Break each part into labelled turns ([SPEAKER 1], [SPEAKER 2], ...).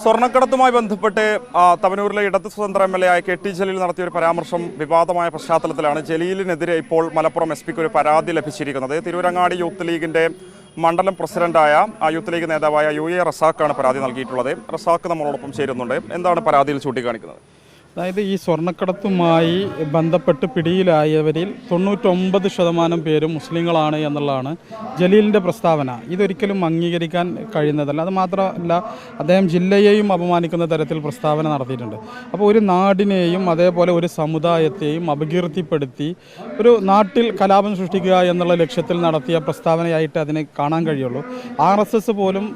[SPEAKER 1] സ്വർണക്കടത്തുമായി ബന്ധപ്പെട്ട് തവനൂരിലെ ഇടത് സ്വതന്ത്ര എം എൽ എ ആയ കെ ടി ജലീൽ നടത്തിയ ഒരു പരാമർശം വിവാദമായ പശ്ചാത്തലത്തിലാണ് ജലീലിനെതിരെ ഇപ്പോൾ മലപ്പുറം എസ് പിക്ക് ഒരു പരാതി ലഭിച്ചിരിക്കുന്നത്. തിരൂരങ്ങാടി യൂത്ത് ലീഗിന്റെ മണ്ഡലം പ്രസിഡന്റായ യൂത്ത് ലീഗ് നേതാവായ യു എ റസാഖാണ് പരാതി നൽകിയിട്ടുള്ളത്. റസാഖ് നമ്മളോടൊപ്പം ചേരുന്നുണ്ട്. എന്താണ് പരാതിയിൽ ചൂണ്ടിക്കാണിക്കുന്നത്?
[SPEAKER 2] അതായത് ഈ സ്വർണക്കടത്തുമായി ബന്ധപ്പെട്ട് പിടിയിലായവരിൽ തൊണ്ണൂറ്റൊമ്പത് ശതമാനം പേരും മുസ്ലിങ്ങളാണ് എന്നുള്ളതാണ് ജലീലിന്റെ പ്രസ്താവന. ഇതൊരിക്കലും അംഗീകരിക്കാൻ കഴിയുന്നതല്ല. അത് മാത്രമല്ല അദ്ദേഹം ജില്ലയെയും അപമാനിക്കുന്ന തരത്തിൽ പ്രസ്താവന നടത്തിയിട്ടുണ്ട്. അപ്പോൾ ഒരു നാടിനെയും അതേപോലെ ഒരു സമുദായത്തെയും അപകീർത്തിപ്പെടുത്തി ഒരു നാട്ടിൽ കലാപം സൃഷ്ടിക്കുക എന്നുള്ള ലക്ഷ്യത്തിൽ നടത്തിയ പ്രസ്താവനയായിട്ട് അതിനെ കാണാൻ കഴിയുള്ളൂ. ആർ പോലും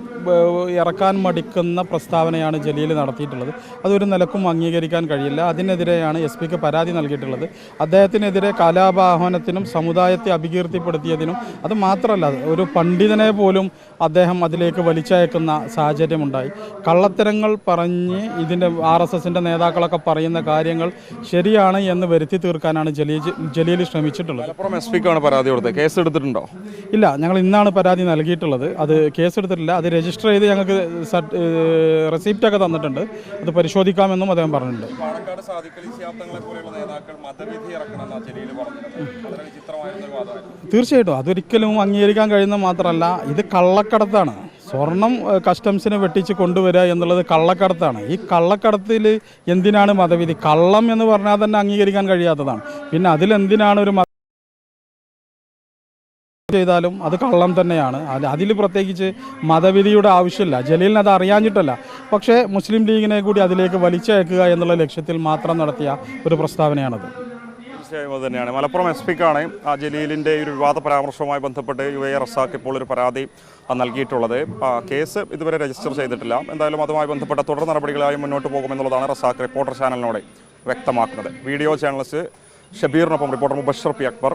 [SPEAKER 2] ഇറക്കാൻ മടിക്കുന്ന പ്രസ്താവനയാണ് ജലീൽ നടത്തിയിട്ടുള്ളത്. അതൊരു നിലക്കും അംഗീകരിക്കാൻ കഴിയില്ല. അതിനെതിരെയാണ് എസ് പിക്ക് പരാതി നൽകിയിട്ടുള്ളത്. അദ്ദേഹത്തിനെതിരെ കലാപാഹ്വാനത്തിനും സമുദായത്തെ അപകീർത്തിപ്പെടുത്തിയതിനും അത് മാത്രമല്ല ഒരു പണ്ഡിതനെ പോലും അദ്ദേഹം അതിലേക്ക് വലിച്ചയക്കുന്ന സാഹചര്യമുണ്ടായി. കള്ളത്തരങ്ങൾ പറഞ്ഞ് ഇതിന്റെ ആർ എസ് എസിന്റെ നേതാക്കളൊക്കെ പറയുന്ന കാര്യങ്ങൾ ശരിയാണ് എന്ന് വരുത്തി തീർക്കാനാണ് ജലീൽ ജലീൽ ശ്രമിച്ചിട്ടുള്ളത്.
[SPEAKER 1] മലപ്പുറം എസ് പിക്കാണ് പരാതി കൊടുത്തത്. കേസ് എടുത്തിട്ടുണ്ടോ?
[SPEAKER 2] ഇല്ല ഞങ്ങൾ ഇന്നാണ് പരാതി നൽകിയിട്ടുള്ളത്. അത് കേസെടുത്തിട്ടില്ല അത് രജിസ്റ്റർ ചെയ്ത് ഞങ്ങൾക്ക് റെസിപ്റ്റ് ഒക്കെ തന്നിട്ടുണ്ട്. അത് പരിശോധിക്കാമെന്നും അദ്ദേഹം പറഞ്ഞിട്ടുണ്ട്.
[SPEAKER 1] പോലെയുള്ള നേതാക്കൾ മതവിധി
[SPEAKER 2] തീർച്ചയായിട്ടും. അതൊരിക്കലും അംഗീകരിക്കാൻ കഴിയുന്ന മാത്രമല്ല ഇത് കള്ളക്കടത്താണ്. സ്വർണം കസ്റ്റംസിനെ വെട്ടിച്ച് കൊണ്ടുവരിക എന്നുള്ളത് കള്ളക്കടത്താണ്. ഈ കള്ളക്കടത്തിൽ എന്തിനാണ് മതവിധി? കള്ളം എന്ന് പറഞ്ഞാൽ തന്നെ അംഗീകരിക്കാൻ കഴിയാത്തതാണ്. പിന്നെ അതിലെന്തിനാണ് ഒരു ചെയ്താലും അത് കള്ളം തന്നെയാണ്. അത് അതിൽ പ്രത്യേകിച്ച് മതവിധിയുടെ ആവശ്യമില്ല. ജലീലിന് അത് അറിയാഞ്ഞിട്ടല്ല. പക്ഷേ മുസ്ലിം ലീഗിനെ കൂടി അതിലേക്ക് വലിച്ചയക്കുക എന്നുള്ള ലക്ഷ്യത്തിൽ മാത്രം നടത്തിയ ഒരു പ്രസ്താവനയാണത്.
[SPEAKER 1] തീർച്ചയായും അത് തന്നെയാണ്. മലപ്പുറം എസ് പിക്കാണ് ആ ജലീലിന്റെ ഒരു വിവാദ പരാമർശവുമായി ബന്ധപ്പെട്ട് യു എ റസാഖ് ഇപ്പോൾ ഒരു പരാതി നൽകിയിട്ടുള്ളത്. കേസ് ഇതുവരെ രജിസ്റ്റർ ചെയ്തിട്ടില്ല. എന്തായാലും അതുമായി ബന്ധപ്പെട്ട തുടർ നടപടികളായി മുന്നോട്ട് പോകുമെന്നുള്ളതാണ് റസാഖ് റിപ്പോർട്ടർ ചാനലിനോട് വ്യക്തമാക്കുന്നത്. വീഡിയോ ചാനൽസ് ഷബീറിനൊപ്പം റിപ്പോർട്ടർ മുബഷർ പി അക്ബർ